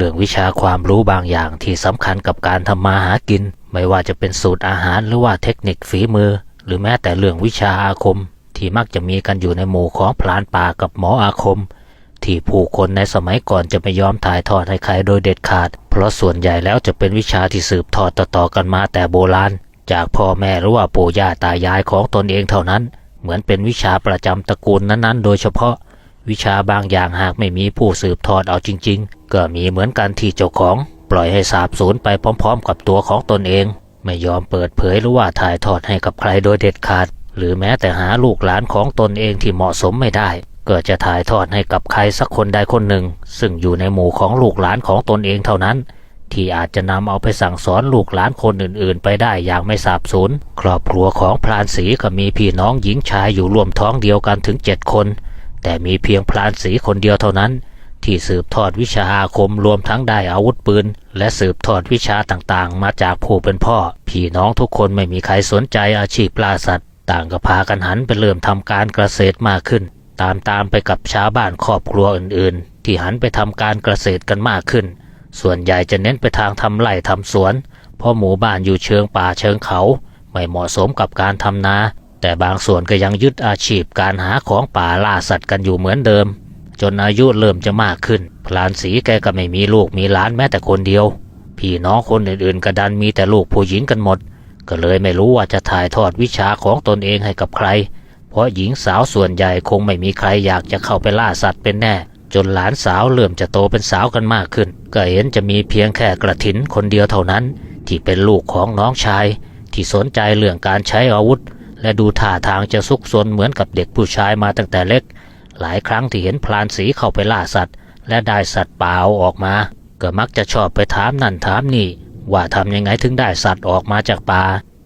เรื่องวิชาความรู้บางอย่างที่สำคัญกับการทำมาหากิน ไม่ว่าจะเป็นสูตรอาหารหรือว่าเทคนิคฝีมือ หรือแม้แต่เรื่องวิชาอาคม ที่มักจะมีกันอยู่ในหมู่ของพลานป่ากับหมออาคม ที่ผู้คนในสมัยก่อนจะไม่ยอมถ่ายทอดให้ใครโดยเด็ดขาด เพราะส่วนใหญ่แล้วจะเป็นวิชาที่สืบทอดต่อๆกันมาแต่โบราณ จากพ่อแม่หรือว่าปู่ย่าตายายของตนเองเท่านั้น เหมือนเป็นวิชาประจำตระกูลนั้นๆ โดยเฉพาะ วิชาบางอย่างหากไม่มีผู้สืบทอดเอาจริง ๆ ก็มีเหมือนกันที่เจ้าของ ปล่อยให้สาบสูญไปพร้อม ๆ กับตัวของตนเอง ไม่ยอมเปิดเผยหรือว่าถ่ายทอดให้กับใครโดยเด็ดขาด หรือแม้แต่หาลูกหลานของตนเองที่เหมาะสมไม่ได้ ก็จะถ่ายทอดให้กับใครสักคนใดคนหนึ่ง ซึ่งอยู่ในหมู่ของลูกหลานของตนเองเท่านั้นที่อาจจะนำเอาไปสั่งสอนลูกหลานคนอื่นๆ ไปได้อย่างไม่สาบสูญครอบครัวของพลานสีก็มีพี่น้องหญิงชายอยู่รวมท้องเดียวกันถึงเจ็ดคน แต่มีเพียงพลานสีคนเดียวเท่านั้น ที่สืบทอดวิชาอาคมรวมทั้งได้อาวุธปืน และสืบทอดวิชาต่างๆ มาจากผู้เป็นพ่อ พี่น้องทุกคนไม่มีใครสนใจอาชีพปลาสัตว์ ต่างก็พากันหันไปเริ่มทำการเกษตรมากขึ้น ตามตามๆไปกับชาวบ้านครอบครัวอื่นๆ ที่หันไปทำการเกษตรกันมากขึ้น ส่วนใหญ่จะเน้นไปทางทำไร่ทำสวน เพราะหมู่บ้านอยู่เชิงป่าเชิงเขา ไม่เหมาะสมกับการทำนา แต่บางส่วนก็ยังยึดอาชีพการหาของป่าล่าสัตว์กันอยู่เหมือนเดิม จนอายุเริ่มจะมากขึ้น พลานสีแกก็ไม่มีลูกมีหลานแม้แต่คนเดียว พี่น้องคนอื่นๆก็ดันมีแต่ลูกผู้หญิงกันหมด ก็เลยไม่รู้ว่าจะถ่ายทอดวิชาของตนเองให้กับใคร เพราะหญิงสาวส่วนใหญ่คงไม่มีใครอยากจะเข้าไปล่าสัตว์เป็นแน่ จนหลานสาวเริ่มจะโตเป็นสาวกันมากขึ้น ก็เห็นจะมีเพียงแค่กระถินคนเดียวเท่านั้น ที่เป็นลูกของน้องชาย ที่สนใจเรื่องการใช้อาวุธ และดูท่าทางจะซุกซนเหมือนกับเด็กผู้ชายมาตั้งแต่เล็ก หลายครั้งที่เห็นพลานสีเข้าไปล่าสัตว์ และได้สัตว์ป่าออกมา ก็มักจะชอบไปถามนั่นถามนี่ ว่าทำยังไงถึงได้สัตว์ออกมาจากป่า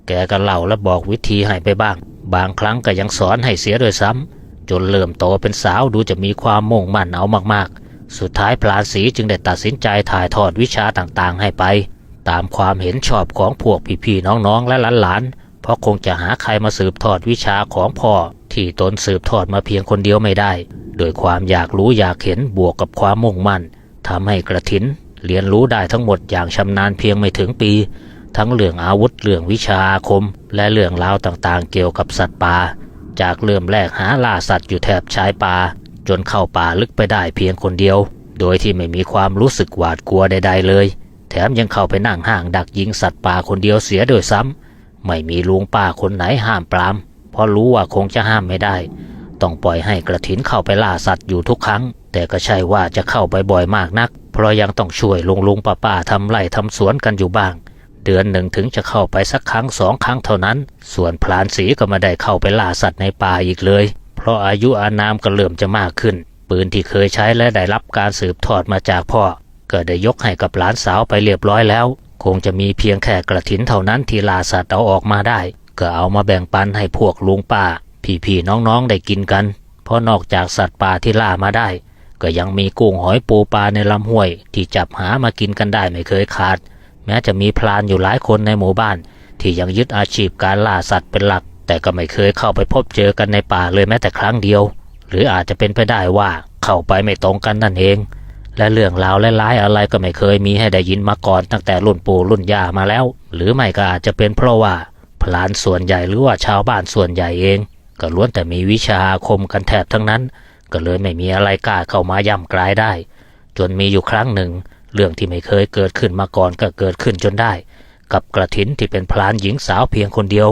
แกก็เล่าและบอกวิธีให้ไปบ้าง บางครั้งก็ยังสอนให้เสียด้วยซ้ำจนเริ่มโตเป็นสาวดูจะมีความมุ่งมั่นเอามากๆ สุดท้ายพลานสีจึงได้ตัดสินใจถ่ายทอดวิชาต่างๆ ให้ไป ตามความเห็นชอบของพวกพี่ๆน้องๆและหลานๆ เพราะคงจะหาใครมาสืบทอดวิชาของพ่อที่ตนสืบทอดมาเพียงคนเดียวไม่ได้ โดยความอยากรู้อยากเห็นบวกกับความมุ่งมั่นทำให้กระถิน เรียนรู้ได้ทั้งหมดอย่างชำนาญเพียงไม่ถึงปี ทั้งเรื่องอาวุธเรื่องวิชาอาคม และเรื่องราวต่างๆ เกี่ยวกับสัตว์ป่าจากเริ่มแรกหาล่าสัตว์อยู่แถบชายป่าจนเข้าป่าลึกไปได้เพียงคนเดียว โดยที่ไม่มีความรู้สึกหวาดกลัวใด ๆ เลย แถมยังเข้าไปนั่งห่างดักยิงสัตว์ป่าคนเดียวเสียด้วยซ้ำ ไม่มีลุงป้าคนไหนห้ามปราม เพราะรู้ว่าคงจะห้ามไม่ได้ ต้องปล่อยให้กระถินเข้าไปล่าสัตว์อยู่ทุกครั้ง แต่ก็ใช่ว่าจะเข้าไปบ่อยมากนัก เพราะยังต้องช่วยลุงลุงป้าป้าทำไร่ทำสวนกันอยู่บ้าง เดือนหนึ่งถึงจะเข้าไปสักครั้งสองครั้งเท่านั้น ส่วนพลานสีก็ไม่ได้เข้าไปล่าสัตว์ในป่าอีกเลย เพราะอายุอานามก็เริ่มจะมากขึ้น ปืนที่เคยใช้และได้รับการสืบทอดมาจากพ่อก็ได้ยกให้กับหลานสาวไปเรียบร้อยแล้ว คงจะมีเพียงแค่กระถินเท่านั้นที่ล่าสัตว์เอาออกมาได้ ก็เอามาแบ่งปันให้พวกลุงป้า พี่ๆน้องๆได้กินกัน เพราะนอกจากสัตว์ป่าที่ล่ามาได้ ก็ยังมีกุ้งหอยปูปลาในลำห้วย ที่จับหามากินกันได้ไม่เคยขาด แม้จะมีพลานอยู่หลายคนในหมู่บ้าน ที่ยังยึดอาชีพการล่าสัตว์เป็นหลัก แต่ก็ไม่เคยเข้าไปพบเจอกันในป่าเลยแม้แต่ครั้งเดียว หรืออาจจะเป็นไปได้ว่าเข้าไปไม่ตรงกันนั่นเอง และเรื่องราวร้ายๆอะไรก็ไม่เคยมีให้ได้ยินมาก่อนตั้งแต่รุ่นปู่รุ่นย่ามาแล้ว หรือไม่ก็อาจจะเป็นเพราะว่าพลานส่วนใหญ่หรือว่าชาวบ้านส่วนใหญ่เอง ก็ล้วนแต่มีวิชาอาคมกันแทบทั้งนั้น ก็เลยไม่มีอะไรกล้าเข้ามาย่ำกลายได้ จนมีอยู่ครั้งหนึ่ง เรื่องที่ไม่เคยเกิดขึ้นมาก่อนก็เกิดขึ้นจนได้ กับกระถินที่เป็นพลานหญิงสาวเพียงคนเดียว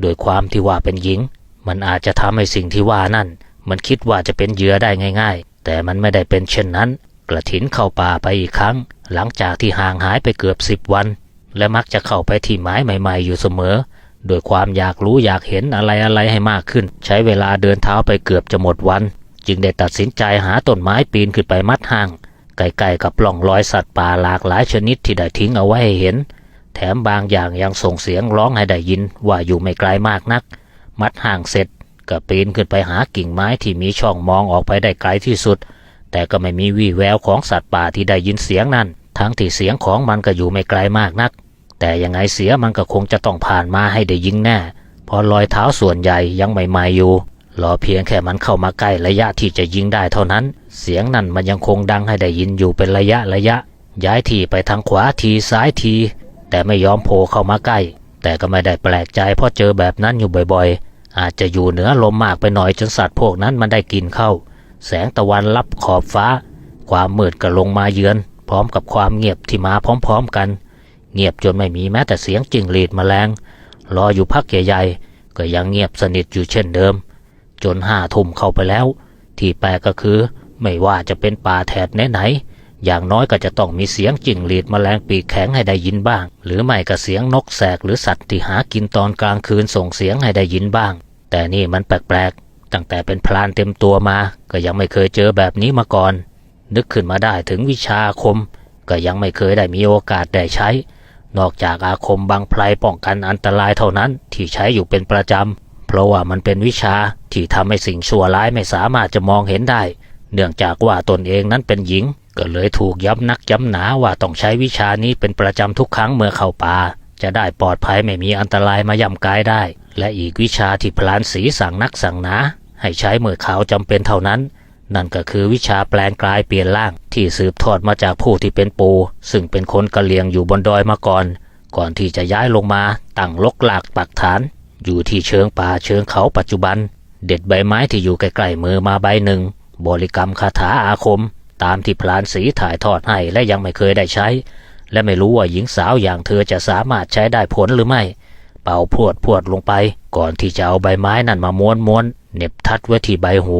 โดยความที่ว่าเป็นหญิง มันอาจจะทำให้สิ่งที่ว่านั่น มันคิดว่าจะเป็นเหยื่อได้ง่าย ๆ แต่มันไม่ได้เป็นเช่นนั้น กระถินเข้าป่าไปอีกครั้ง หลังจากที่ห่างหายไปเกือบสิบวัน และมักจะเข้าไปที่ไม้ใหม่ ๆ อยู่เสมอโดยความอยากรู้อยากเห็นอะไรๆให้มากขึ้น ใช้เวลาเดินเท้าไปเกือบจะหมดวัน จึงได้ตัดสินใจหาต้นไม้ปีนขึ้นไปมัดห่างใกล้ๆกับปล่องรอยสัตว์ป่าหลากหลายชนิดที่ได้ทิ้งเอาไว้ให้เห็น แถมบางอย่างยังส่งเสียงร้องให้ได้ยินว่าอยู่ไม่ไกลมากนัก มัดห่างเสร็จก็ปีนขึ้นไปหากิ่งไม้ที่มีช่องมองออกไปได้ไกลที่สุด แต่ก็ไม่มีวี่แววของสัตว์ป่าที่ได้ยินเสียงนั้น ทั้งที่เสียงของมันก็อยู่ไม่ไกลมากนัก แต่ยังไงเสียมันก็คงจะต้องผ่านมาให้ได้ยิงแน่เพราะรอยเท้าส่วนใหญ่ยังใหม่ๆอยู่รอเพียงแค่มันเข้ามาใกล้ระยะที่จะยิงได้เท่านั้น เสียงนั่นมันยังคงดังให้ได้ยินอยู่เป็นระยะระยะ ย้ายทีไปทางขวาทีซ้ายที แต่ไม่ยอมโผล่เข้ามาใกล้ แต่ก็ไม่ได้แปลกใจเพราะเจอแบบนั้นอยู่บ่อยๆ อาจจะอยู่เหนือลมมากไปหน่อยจนสัตว์พวกนั้นมันได้กินเข้า แสงตะวันลับขอบฟ้า ความมืดก็ลงมาเยือน พร้อมกับความเงียบที่มาพร้อมๆกัน เงียบจนไม่มีแม้แต่เสียงจิ้งหรีดแมลงรออยู่พักใหญ่ๆก็ยังเงียบสนิทอยู่เช่นเดิม จนห้าทุ่มเข้าไปแล้ว ที่แปลกก็คือ ไม่ว่าจะเป็นป่าแถบไหนๆอย่างน้อยก็จะต้องมีเสียงจิ้งหรีดแมลงปีกแข็งให้ได้ยินบ้าง หรือไม่ก็เสียงนกแสกหรือสัตว์ที่หากินตอนกลางคืนส่งเสียงให้ได้ยินบ้าง แต่นี่มันแปลกๆ ตั้งแต่เป็นพลานเต็มตัวมา ก็ยังไม่เคยเจอแบบนี้มาก่อน นึกขึ้นมาได้ถึงวิชาอาคม ก็ยังไม่เคยได้มีโอกาสได้ใช้ นอกจากอาคมบางไพรป้องกันอันตรายเท่านั้นที่ใช้อยู่เป็นประจำ เพราะว่ามันเป็นวิชาที่ทำให้สิ่งชั่วร้ายไม่สามารถจะมองเห็นได้ เนื่องจากว่าตนเองนั้นเป็นหญิง ก็เลยถูกย้ำนักย้ำหนาว่าต้องใช้วิชานี้เป็นประจำทุกครั้งเมื่อเข้าป่าจะได้ปลอดภัยไม่มีอันตรายมาย่ำกายได้ และอีกวิชาที่พลานสีสั่งนักสั่งหนา ให้ใช้เมื่อขาวจำเป็นเท่านั้น นั่นก็คือวิชาแปลงกลายเปลี่ยนร่างที่สืบทอดมาจากผู้ที่เป็นปู ซึ่งเป็นคนกะเหลียงอยู่บนดอยมาก่อน ก่อนที่จะย้ายลงมาตั้งลกหลากปักฐาน อยู่ที่เชิงป่าเชิงเขาปัจจุบัน เด็ดใบไม้ที่อยู่ใกล้ๆมือมาใบหนึ่ง บริกรรมคาถาอาคม ตามที่พลานสีถ่ายทอดให้และยังไม่เคยได้ใช้ และไม่รู้ว่าหญิงสาวอย่างเธอจะสามารถใช้ได้ผลหรือไม่ เป่าพวดพวดลงไป ก่อนที่จะเอาใบไม้นั่นมาม้วนม้วนเหน็บทัดไว้ที่ใบหู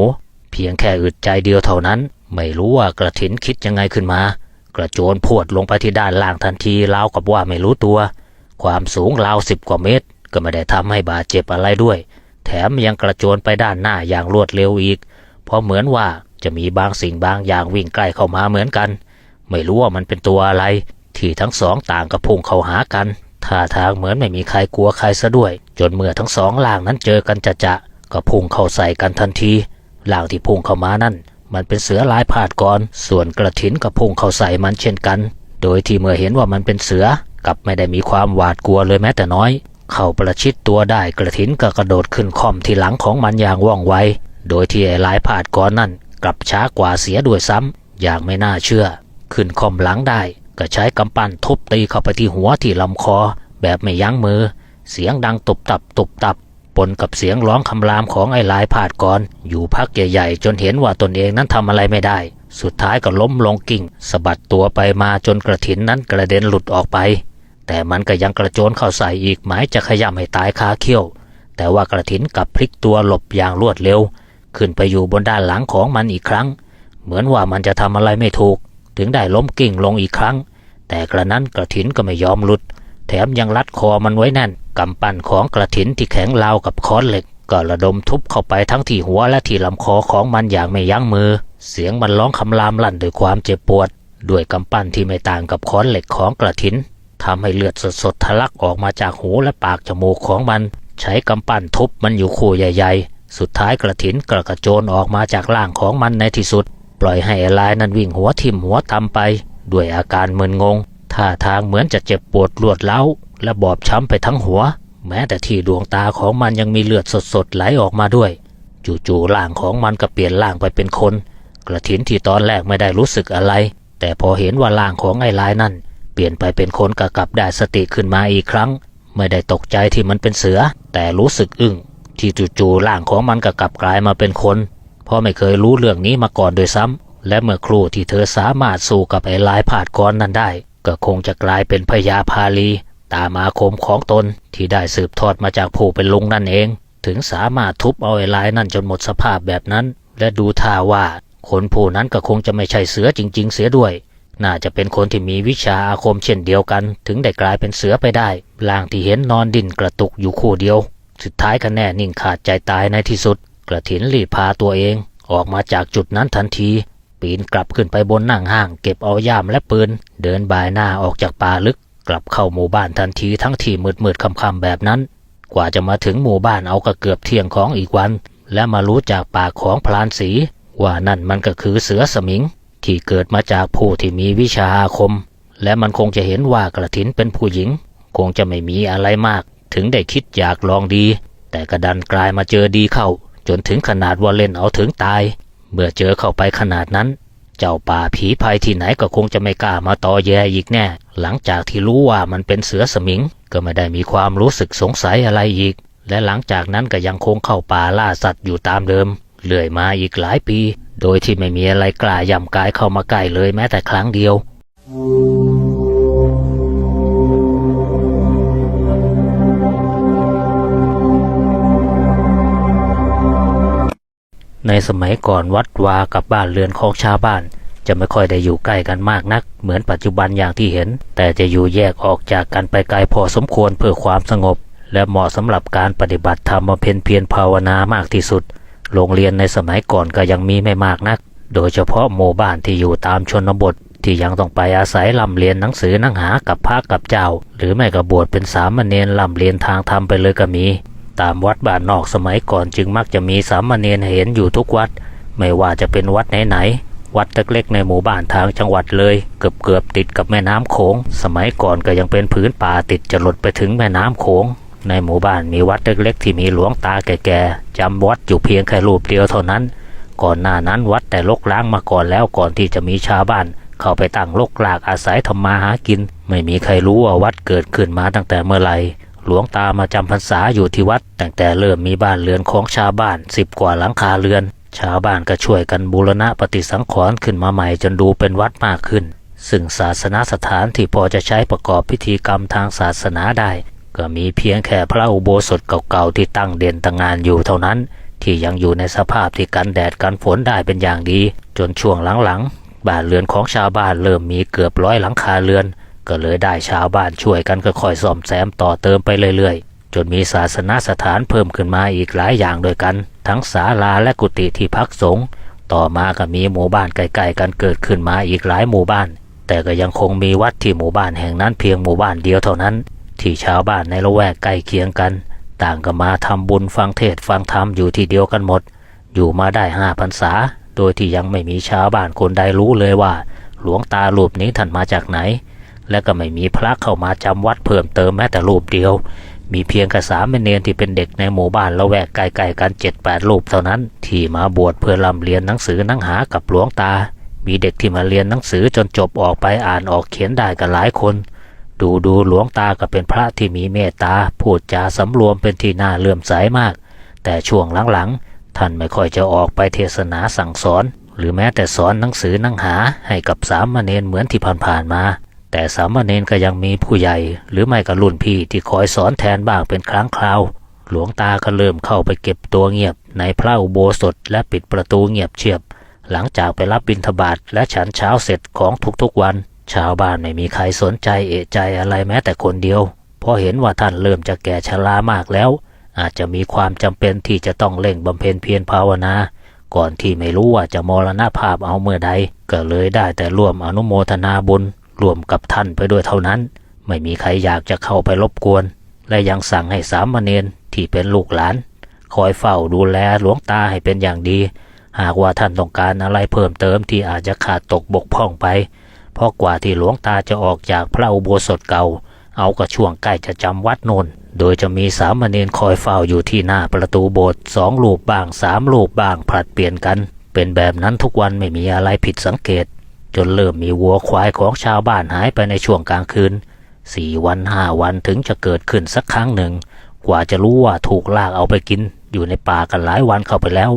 เพียงแค่อึดใจเดียวเท่านั้น ไม่รู้ว่ากระถินคิดยังไงขึ้นมา กระโจนพวดลงไปที่ด้านล่างทันทีราวกับว่าไม่รู้ตัว ความสูงราวสิบกว่าเมตร ก็ไม่ได้ทำให้บาดเจ็บอะไรด้วย แถมยังกระโจนไปด้านหน้าอย่างรวดเร็วอีก เพราะเหมือนว่าจะมีบางสิ่งบางอย่างวิ่งใกล้เข้ามาเหมือนกัน ไม่รู้ว่ามันเป็นตัวอะไร ที่ทั้งสองต่างกระพุ่งเข้าหากัน ท่าทางเหมือนไม่มีใครกลัวใครซะด้วย จนเมื่อทั้งสองล่างนั้นเจอกันจะจะก็พุ่งเข้าใส่กันทันทีล่างที่พุ่งเข้ามานั่น มันเป็นเสือลายผาดก่อน ส่วนกระถินก็พุ่งเข้าใส่มันเช่นกัน โดยที่เมื่อเห็นว่ามันเป็นเสือกับไม่ได้มีความหวาดกลัวเลยแม้แต่น้อย เข้าประชิดตัวได้กระถินก็กระโดดขึ้นค่อมที่หลังของมันอย่างว่องไว โดยที่ไอ้ลายผาดก่อนนั่น กลับช้ากว่าเสียด้วยซ้ำอย่างไม่น่าเชื่อ ขึ้นค่อมหลังได้ ก็ใช้กำปั้นทุบตีเข้าไปที่หัวที่ลำคอ แบบไม่ยั้งมือ เสียงดังตุบตับตุบตับปนกับเสียงร้องคำรามของไอ้ลายผาดก่อน อยู่พักใหญ่ๆ จนเห็นว่าตนเองนั้นทำอะไรไม่ได้ สุดท้ายก็ล้มลงกิ่งสะบัดตัวไปมาจนกระถินนั้นกระเด็นหลุดออกไป แต่มันก็ยังกระโจนเข้าใส่อีกหมายจะขยำให้ตายคาเขี้ยว แต่ว่ากระถินกับพลิกตัวหลบอย่างรวดเร็ว ขึ้นไปอยู่บนด้านหลังของมันอีกครั้ง เหมือนว่ามันจะทำอะไรไม่ถูก ถึงได้ล้มกิ่งลงอีกครั้ง แต่กระนั้นกระถินก็ไม่ยอมหลุด แถมยังรัดคอมันไว้แน่นกำปั้นของกระถินที่แข็งราวกับค้อนเหล็ก ก็ระดมทุบเข้าไปทั้งที่หัวและที่ลำคอของมันอย่างไม่ยั้งมือ เสียงมันร้องคำรามลั่นด้วยความเจ็บปวด ด้วยกำปั้นที่ไม่ต่างกับค้อนเหล็กของกระถินทำให้เลือดสดๆทะลักออกมาจากหูและปากจมูกของมัน ใช้กำปั้นทุบมันอยู่คู่ใหญ่ ๆ สุดท้ายกระถินกระกระโจนออกมาจากร่างของมันในที่สุด ปล่อยให้ไอ้ลายนั้นวิ่งหัวทิ่มหัวตำไป ด้วยอาการมึนงงท่าทางเหมือนจะเจ็บปวดรวดเล้า และบอบช้ำไปทั้งหัว แม้แต่ที่ดวงตาของมันยังมีเลือดสดๆไหลออกมาด้วย จู่ๆร่างของมันก็เปลี่ยนร่างไปเป็นคน กระถินที่ตอนแรกไม่ได้รู้สึกอะไร แต่พอเห็นว่าร่างของไอ้ลายนั่น เปลี่ยนไปเป็นคนกะกลับได้สติขึ้นมาอีกครั้ง ไม่ได้ตกใจที่มันเป็นเสือ แต่รู้สึกอึ้งที่จู่ๆร่างของมันก็กลับกลายมาเป็นคน เพราะไม่เคยรู้เรื่องนี้มาก่อนโดยซ้ำ และเมื่อครูที่เธอสามารถสู้กับไอ้ลายผาดกรนั้นได้ ก็คงจะกลายเป็นพญาพาลี ตามอาคมของตนที่ได้สืบทอดมาจากผู้เป็นลุงนั่นเอง ถึงสามารถทุบเอาไอ้ลายนั่นจนหมดสภาพแบบนั้น และดูท่าว่าคนผู้นั้นก็คงจะไม่ใช่เสือจริง ๆ เสียด้วย น่าจะเป็นคนที่มีวิชาอาคมเช่นเดียวกัน ถึงได้กลายเป็นเสือไปได้ร่างที่เห็นนอนดิ้นกระตุกอยู่คู่เดียว สุดท้ายก็แน่นิ่งขาดใจตายในที่สุด กระถินรีบพาตัวเองออกมาจากจุดนั้นทันที ปีนกลับขึ้นไปบนนั่งห้าง เก็บเอาย่ามและปืน เดินบ่ายหน้าออกจากป่าลึก กลับเข้าหมู่บ้านทันทีทั้งที่มืดมืดๆค่ำๆแบบนั้น กว่าจะมาถึงหมู่บ้านเอาก็เกือบเที่ยงของอีกวัน และมารู้จากปากของพลานสีว่านั่นมันก็คือเสือสมิง ที่เกิดมาจากผู้ที่มีวิชาอาคม และมันคงจะเห็นว่ากระถินเป็นผู้หญิง คงจะไม่มีอะไรมาก ถึงได้คิดอยากลองดี แต่กระดันกลายมาเจอดีเข้า จนถึงขนาดว่าเล่นเอาถึงตาย เมื่อเจอเข้าไปขนาดนั้น เจ้าป่าผีภัยที่ไหนก็คงจะไม่กล้ามาตอแยอีกแน่ หลังจากที่รู้ว่ามันเป็นเสือสมิง ก็ไม่ได้มีความรู้สึกสงสัยอะไรอีก และหลังจากนั้นก็ยังคงเข้าป่าล่าสัตว์อยู่ตามเดิมเรื่อยมาอีกหลายปี โดยที่ไม่มีอะไรกล้าย่ำกายเข้ามาใกล้เลยแม้แต่ครั้งเดียว ในสมัยก่อนวัดวากับบ้านเรือนของชาวบ้าน จะไม่ค่อยได้อยู่ใกล้กันมากนัก เหมือนปัจจุบันอย่างที่เห็น แต่จะอยู่แยกออกจากกันไปไกลพอสมควรเพื่อความสงบ และเหมาะสำหรับการปฏิบัติธรรมเพ็ญเพียรภาวนามากที่สุด โรงเรียนในสมัยก่อนก็ยังมีไม่มากนัก โดยเฉพาะหมู่บ้านที่อยู่ตามชนบทที่ยังต้องไปอาศัยลำเรียนหนังสือหนังหากับพระกับเจ้า หรือไม่ก็บวชเป็นสามเณรลำเรียนทางธรรมไปเลยก็มี ตามวัดบ้านนอกสมัยก่อนจึงมักจะมีสามเณรเห็นอยู่ทุกวัด ไม่ว่าจะเป็นวัดไหนๆวัดเล็กๆในหมู่บ้านทางจังหวัดเลย เกือบๆติดกับแม่น้ำโขง สมัยก่อนก็ยังเป็นพื้นป่าติดจะหลดไปถึงแม่น้ำโขงในหมู่บ้านมีวัดเล็กๆ ที่มีหลวงตาแก่ๆจำวัดอยู่เพียงแค่รูปเดียวเท่านั้น ก่อนหน้านั้นวัดแต่ลกล้างมาก่อนแล้วก่อนที่จะมีชาวบ้าน เข้าไปตั้งลกลากอาศัยทำมาหากิน ไม่มีใครรู้ว่าวัดเกิดขึ้นมาตั้งแต่เมื่อไหร่ หลวงตามาจำพรรษาอยู่ที่วัด ตั้งแต่เริ่มมีบ้านเรือนของชาวบ้านสิบกว่าหลังคาเรือน ชาวบ้านก็ช่วยกันบูรณะปฏิสังขรณ์ขึ้นมาใหม่จนดูเป็นวัดมากขึ้น ซึ่งศาสนาสถานที่พอจะใช้ประกอบพิธีกรรมทางศาสนาได้ ก็มีเพียงแค่พระอุโบสถเก่าๆที่ตั้งเด่นตั้งงานอยู่เท่านั้น ที่ยังอยู่ในสภาพที่กันแดดกันฝนได้เป็นอย่างดี จนช่วงหลังๆบ้านเรือนของชาวบ้านเริ่มมีเกือบร้อยหลังคาเรือน ก็เลยได้ชาวบ้านช่วยกันก็ค่อยซ่อมแซมต่อเติมไปเรื่อยๆ จนมีศาสนสถานเพิ่มขึ้นมาอีกหลายอย่างด้วยกัน ทั้งศาลาและกุฏิที่พักสงฆ์ต่อมาก็มีหมู่บ้านใกล้ๆกันเกิดขึ้นมาอีกหลายหมู่บ้าน แต่ก็ยังคงมีวัดที่หมู่บ้านแห่งนั้นเพียงหมู่บ้านเดียวเท่านั้น ที่ชาวบ้านในละแวกใกล้เคียงกัน ต่างก็มาทำบุญฟังเทศฟังธรรมอยู่ที่เดียวกันหมด อยู่มาได้ห้าพรรษา โดยที่ยังไม่มีชาวบ้านคนใดรู้เลยว่า หลวงตารูปนี้ท่านมาจากไหน และก็ไม่มีพระเข้ามาจำวัดเพิ่มเติมแม้แต่รูปเดียว มีเพียงกระสามเณรที่เป็นเด็กในหมู่บ้านละแวกใกล้ๆกันเจ็ดแปดรูปเท่านั้น ที่มาบวชเพื่อลำเรียนหนังสือหนังหากับหลวงตา มีเด็กที่มาเรียนหนังสือจนจบออกไปอ่านออกเขียนได้กันหลายคน ดูดูหลวงตาก็เป็นพระที่มีเมตตาพูดจาสำรวมเป็นที่น่าเลื่อมใสมาก แต่ช่วงหลังๆท่านไม่ค่อยจะออกไปเทศนาสั่งสอนหรือแม้แต่สอนหนังสือหนังหาให้กับสามเณรเหมือนที่ผ่านๆมา แต่สามเณรก็ยังมีผู้ใหญ่ หรือไม่ก็รุ่นพี่ที่คอยสอนแทนบ้างเป็นครั้งคราว หลวงตาก็เริ่มเข้าไปเก็บตัวเงียบ ในพระอุโบสถและปิดประตูเงียบเชียบ หลังจากไปรับบิณฑบาตและฉันเช้าเสร็จของทุกๆวัน ชาวบ้านไม่มีใครสนใจเอะใจอะไรแม้แต่คนเดียวเพราะเห็นว่าท่านเริ่มจะแก่ชรามากแล้ว อาจจะมีความจำเป็นที่จะต้องเร่งบำเพ็ญเพียรภาวนาก่อนที่ไม่รู้ว่าจะมรณภาพเอาเมื่อใด ก็เลยได้แต่ร่วมอนุโมทนาบุญ รวมกับท่านไปด้วยเท่านั้น ไม่มีใครอยากจะเข้าไปรบกวน และยังสั่งให้สามเณรที่เป็นลูกหลาน คอยเฝ้าดูแลหลวงตาให้เป็นอย่างดี หากว่าท่านต้องการอะไรเพิ่มเติมที่อาจจะขาดตกบกพร่องไป เพราะกว่าที่หลวงตาจะออกจากพระอุโบสถเก่า เอาก็ช่วงใกล้จะจำวัดนนโดยจะมีสามเณรคอยเฝ้าอยู่ที่หน้าประตูโบสถ์สองลูกบ้างสามลูกบ้างผลัดเปลี่ยนกัน เป็นแบบนั้นทุกวันไม่มีอะไรผิดสังเกต จนเริ่มมีวัวควายของชาวบ้านหายไปในช่วงกลางคืนสี่วันห้าวันถึงจะเกิดขึ้นสักครั้งหนึ่ง กว่าจะรู้ว่าถูกลากเอาไปกิน อยู่ในป่ากันหลายวันเข้าไปแล้ว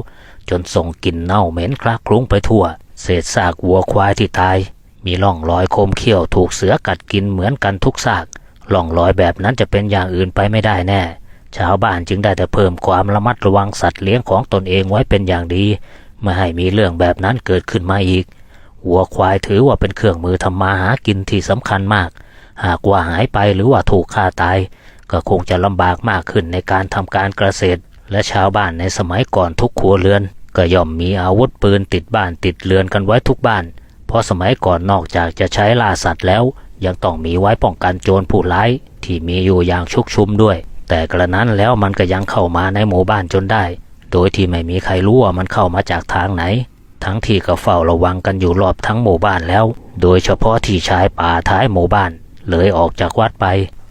จนส่งกลิ่นเน่าเหม็นคละคลุ้งไปทั่ว เศษซากวัวควายที่ตาย มีร่องรอยคมเขี้ยวถูกเสือกัดกินเหมือนกันทุกซากร่องรอยแบบนั้นจะเป็นอย่างอื่นไปไม่ได้แน่ ชาวบ้านจึงได้แต่เพิ่มความระมัดระวังสัตว์เลี้ยงของตนเองไว้เป็นอย่างดี ไม่ให้มีเรื่องแบบนั้นเกิดขึ้นมาอีก วัวควายถือว่าเป็นเครื่องมือทำมาหากินที่สำคัญมาก หากว่าหายไปหรือว่าถูกฆ่าตาย ก็คงจะลำบากมากขึ้นในการทำการเกษตร และชาวบ้านในสมัยก่อนทุกครัวเรือน ก็ย่อมมีอาวุธปืนติดบ้านติดเรือนกันไว้ทุกบ้าน เพราะสมัยก่อนนอกจากจะใช้ล่าสัตว์แล้ว ยังต้องมีไว้ป้องกันโจรผู้ร้ายที่มีอยู่อย่างชุกชุมด้วย แต่กระนั้นแล้วมันก็ยังเข้ามาในหมู่บ้านจนได้ โดยที่ไม่มีใครรู้ว่ามันเข้ามาจากทางไหน ทั้งที่ก็เฝ้าระวังกันอยู่รอบทั้งหมู่บ้านแล้ว โดยเฉพาะที่ชายป่าท้ายหมู่บ้าน เลยออกจากวัดไป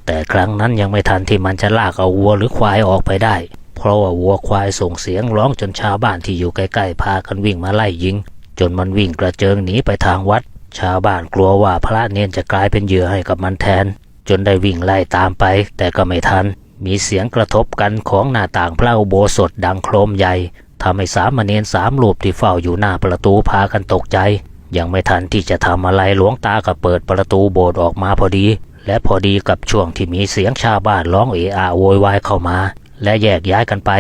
แต่ครั้งนั้นยังไม่ทันที่มันจะลากเอาวัวหรือควายออกไปได้ เพราะว่าวัวควายส่งเสียงร้องจนชาวบ้านที่อยู่ใกล้ๆพากันวิ่งมาไล่ยิง จนมันวิ่งกระเจิงหนีไปทางวัด ชาวบ้านกลัวว่าพระเนนจะกลายเป็นเหยื่อให้กับมันแทน จนได้วิ่งไล่ตามไป แต่ก็ไม่ทัน มีเสียงกระทบกันของหน้าต่างพระอุโบสถดังโครมใหญ่ ทำให้สามเณรสามรูปที่เฝ้าอยู่หน้าประตูพากันตกใจ ยังไม่ทันที่จะทำอะไรหลวงตาก็เปิดประตูโบสถ์ออกมาพอดี และพอดีกับช่วงที่มีเสียงชาวบ้านร้องเอะอะโวยวายเข้ามา และแยกย้ายกันไป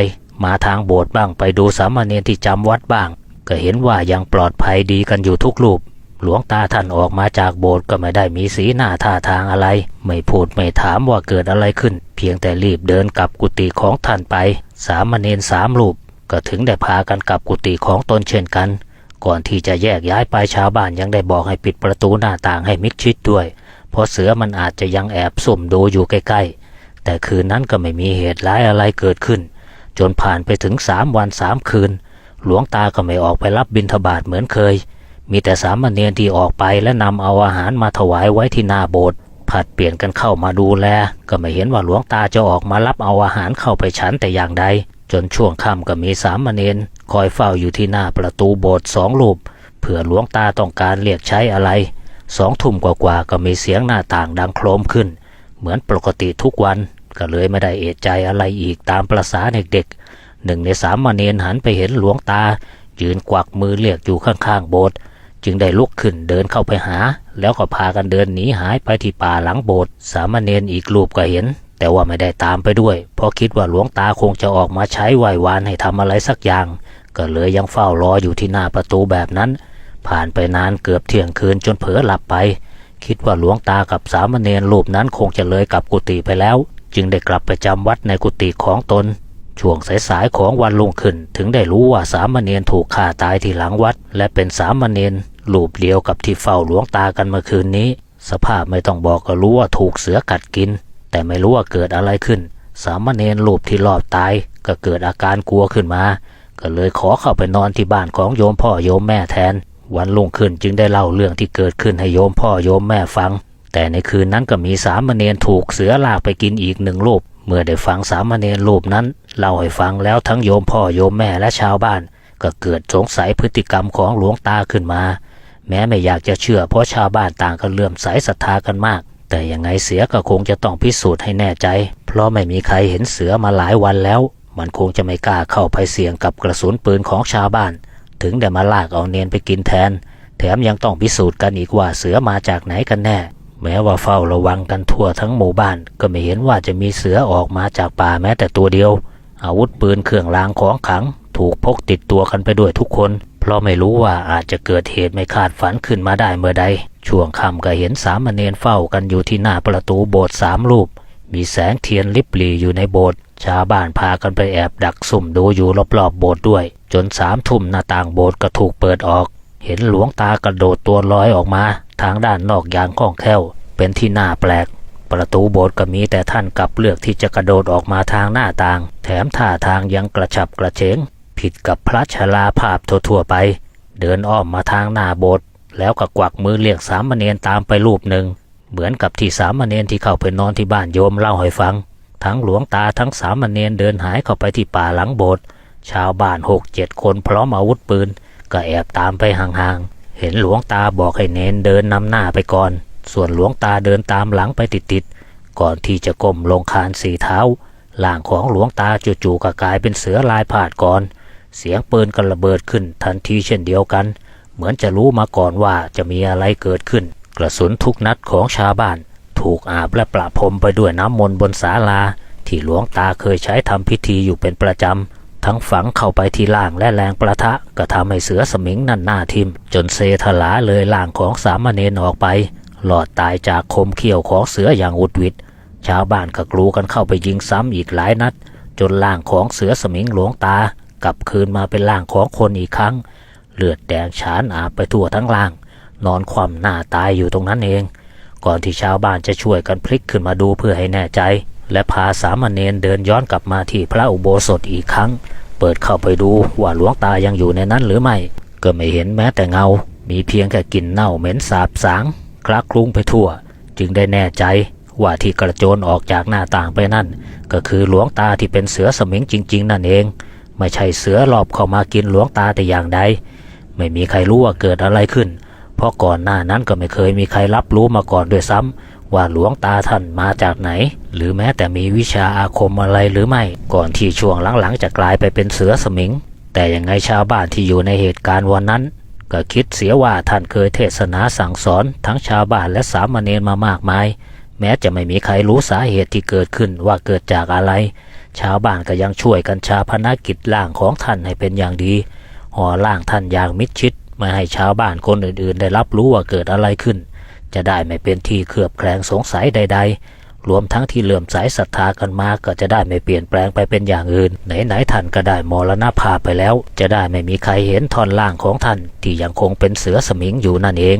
มาทางโบสถ์บ้างไปดูสามเณรที่จำวัดบ้าง ก็เห็นว่ายังปลอดภัยดีกันอยู่ทุกรูปหลวงตาท่านออกมาจากโบสถ์ก็ไม่ได้มีสีหน้าท่าทางอะไร ไม่พูดไม่ถามว่าเกิดอะไรขึ้น เพียงแต่รีบเดินกลับกุฏิของท่านไป สามเณรสามรูป ก็ถึงได้พากันกลับกุฏิของตนเช่นกัน ก่อนที่จะแยกย้ายไปชาวบ้านยังได้บอกให้ปิดประตูหน้าต่างให้มิดชิดด้วย เพราะเสือมันอาจจะยังแอบสุ่มดูอยู่ใกล้ๆ แต่คืนนั้นก็ไม่มีเหตุร้ายอะไรเกิดขึ้น จนผ่านไปถึงสามวันสามคืน หลวงตาก็ไม่ออกไปรับบิณฑบาตเหมือนเคย มีแต่สามเณรที่ออกไปและนำเอาอาหารมาถวายไว้ที่หน้าโบสถ์ผัดเปลี่ยนกันเข้ามาดูแล ก็ไม่เห็นว่าหลวงตาจะออกมารับเอาอาหารเข้าไปฉันแต่อย่างใด จนช่วงค่ำก็มีสามเณรคอยเฝ้าอยู่ที่หน้าประตูโบสถ์สองรูปเผื่อหลวงตาต้องการเรียกใช้อะไร สองทุ่มกว่าๆก็มีเสียงหน้าต่างดังโครมขึ้น เหมือนปกติทุกวันก็เลยไม่ได้เอะใจอะไรอีกตามประษาเด็กๆหนึ่งในสามเณรหันไปเห็นหลวงตา ยืนกวักมือเรียกอยู่ข้างๆโบสถ์จึงได้ลุกขึ้นเดินเข้าไปหา แล้วก็พากันเดินหนีหายไปที่ป่าหลังโบสถ์สามเณรอีกรูปก็เห็น แต่ว่าไม่ได้ตามไปด้วย เพราะคิดว่าหลวงตาคงจะออกมาใช้ไหววานให้ทำอะไรสักอย่าง ก็เลยยังเฝ้ารออยู่ที่หน้าประตูแบบนั้น ผ่านไปนานเกือบเที่ยงคืนจนเผลอหลับไป คิดว่าหลวงตากับสามเณรรูปนั้นคงจะเลยกลับกุฏิไปแล้ว จึงได้กลับไปจำวัดในกุฏิของตนช่วงสายๆของวันลุงขึ้น ถึงได้รู้ว่าสามเณรถูกฆ่าตายที่หลังวัด และเป็นสามเณรรูปเดียวกับที่เฝ้าหลวงตากันเมื่อคืนนี้ สภาพไม่ต้องบอกก็รู้ว่าถูกเสือกัดกิน แต่ไม่รู้ว่าเกิดอะไรขึ้น สามเณรรูปที่รอดตาย ก็เกิดอาการกลัวขึ้นมา ก็เลยขอเข้าไปนอนที่บ้านของโยมพ่อโยมแม่แทน วันรุ่งขึ้นจึงได้เล่าเรื่องที่เกิดขึ้นให้โยมพ่อโยมแม่ฟัง แต่ในคืนนั้นก็มีสามเณรถูกเสือลากไปกินอีกหนึ่งรูป เมื่อได้ฟังสามเณรรูปนั้นเล่าให้ฟังแล้วทั้งโยมพ่อโยมแม่และชาวบ้าน ก็เกิดสงสัยพฤติกรรมของหลวงตาขึ้นมา แม้ไม่อยากจะเชื่อเพราะชาวบ้านต่างก็เลื่อมใสศรัทธากันมาก แต่ยังไงเสียก็คงจะต้องพิสูจน์ให้แน่ใจ เพราะไม่มีใครเห็นเสือมาหลายวันแล้ว มันคงจะไม่กล้าเข้าไปเสี่ยงกับกระสุนปืนของชาวบ้าน ถึงได้มาลากเอาเนียนไปกินแทน แถมยังต้องพิสูจน์กันอีกว่าเสือมาจากไหนกันแน่ แม้ว่าเฝ้าระวังกันทั่วทั้งหมู่บ้าน ก็ไม่เห็นว่าจะมีเสือออกมาจากป่าแม้แต่ตัวเดียว อาวุธปืนเครื่องรางของขลัง ถูกพกติดตัวกันไปด้วยทุกคน เพราะไม่รู้ว่าอาจจะเกิดเหตุไม่คาดฝันขึ้นมาได้เมื่อใด ช่วงค่ำก็เห็นสามเณรเฝ้ากันอยู่ที่หน้าประตูโบสถ์สามรูป มีแสงเทียนลิบหลีอยู่ในโบสถ์ชาวบ้านพากันไปแอบดักซุ่มดูอยู่รอบๆโบสถ์ด้วย จนสามทุ่มหน้าต่างโบสถ์ก็ถูกเปิดออก เห็นหลวงตากระโดดตัวลอยออกมา ทางด้านนอกอย่างคล่องแคล่ว เป็นที่น่าแปลกประตูโบสถ์ก็มีแต่ท่านกลับเลือกที่จะกระโดดออกมาทางหน้าต่าง แถมท่าทางยังกระฉับกระเฉง ผิดกับพระชราภาพทั่วๆไป เดินอ้อมมาทางหน้าโบสถ์แล้วก็กวักมือเรียกสามเณรตามไปรูปหนึ่ง เหมือนกับที่สามเณรที่เข้าไปนอนที่บ้านโยมเล่าให้ฟัง ทั้งหลวงตาทั้งสามเณรเดินหายเข้าไปที่ป่าหลังโบสถ์ชาวบ้านหกเจ็ดคนพร้อมอาวุธปืน ก็แอบตามไปห่างๆ เห็นหลวงตาบอกให้เนนเดินนำหน้าไปก่อน ส่วนหลวงตาเดินตามหลังไปติดๆ ก่อนที่จะก้มลงคานสี่เท้าร่างของหลวงตาจู่ๆก็กลายเป็นเสือลายผาดก่อน เสียงปืนกระเบิดขึ้นทันทีเช่นเดียวกัน เหมือนจะรู้มาก่อนว่าจะมีอะไรเกิดขึ้น กระสุนทุกนัดของชาวบ้าน ถูกอาบและประพรมไปด้วยน้ำมนต์บนศาลา ที่หลวงตาเคยใช้ทำพิธีอยู่เป็นประจำ ทั้งฝังเข้าไปที่ล่างและแรงประทะก็ทำให้เสือสมิงนั่นหน้าทิม จนเซทลาเลยล่างของสามเณรออกไป หลอดตายจากคมเขี้ยวของเสืออย่างอุดวิดชาวบ้านก็กลูกันเข้าไปยิงซ้ำอีกหลายนัด จนล่างของเสือสมิงหลวงตา กลับคืนมาเป็นล่างของคนอีกครั้ง เลือดแดงฉานอาบไปทั่วทั้งล่าง นอนคว่ำหน้าตายอยู่ตรงนั้นเอง ก่อนที่ชาวบ้านจะช่วยกันพลิกขึ้นมาดูเพื่อให้แน่ใจ และพาสามเณรเดินย้อนกลับมาที่พระอุโบสถอีกครั้ง เปิดเข้าไปดูว่าหลวงตายังอยู่ในนั้นหรือไม่ ก็ไม่เห็นแม้แต่เงา มีเพียงแค่กลิ่นเน่าเหม็นสาบสางคลักคลุ้งไปทั่ว จึงได้แน่ใจว่าที่กระโจนออกจากหน้าต่างไปนั่น ก็คือหลวงตาที่เป็นเสือสมิงจริง ๆ นั่นเอง ไม่ใช่เสือหลอบเข้ามากินหลวงตาแต่อย่างใด ไม่มีใครรู้ว่าเกิดอะไรขึ้น เพราะก่อนหน้านั้นก็ไม่เคยมีใครรับรู้มาก่อนด้วยซ้ำว่าหลวงตาท่านมาจากไหน หรือแม้แต่มีวิชาอาคมอะไรหรือไม่ ก่อนที่ช่วงหลังๆจะกลายไปเป็นเสือสมิง แต่ยังไงชาวบ้านที่อยู่ในเหตุการณ์วันนั้น ก็คิดเสียว่าท่านเคยเทศนาสั่งสอนทั้งชาวบ้านและสามเณรมามากมาย แม้จะไม่มีใครรู้สาเหตุที่เกิดขึ้นว่าเกิดจากอะไร ชาวบ้านก็ยังช่วยกันชาพนกิจร่างของท่านให้เป็นอย่างดีห่อร่างท่านอย่างมิดชิดไม่ให้ชาวบ้านคนอื่นๆ ได้รับรู้ว่าเกิดอะไรขึ้น จะได้ไม่เป็นที่เคลือบแคลงสงสัยใด ๆ รวมทั้งที่เลื่อมใสศรัทธากันมาก็จะได้ไม่เปลี่ยนแปลงไปเป็นอย่างอื่น ไหนๆท่านก็ได้มรณภาพไปแล้ว จะได้ไม่มีใครเห็นท่อนล่างของท่านที่ยังคงเป็นเสือสมิงอยู่นั่นเอง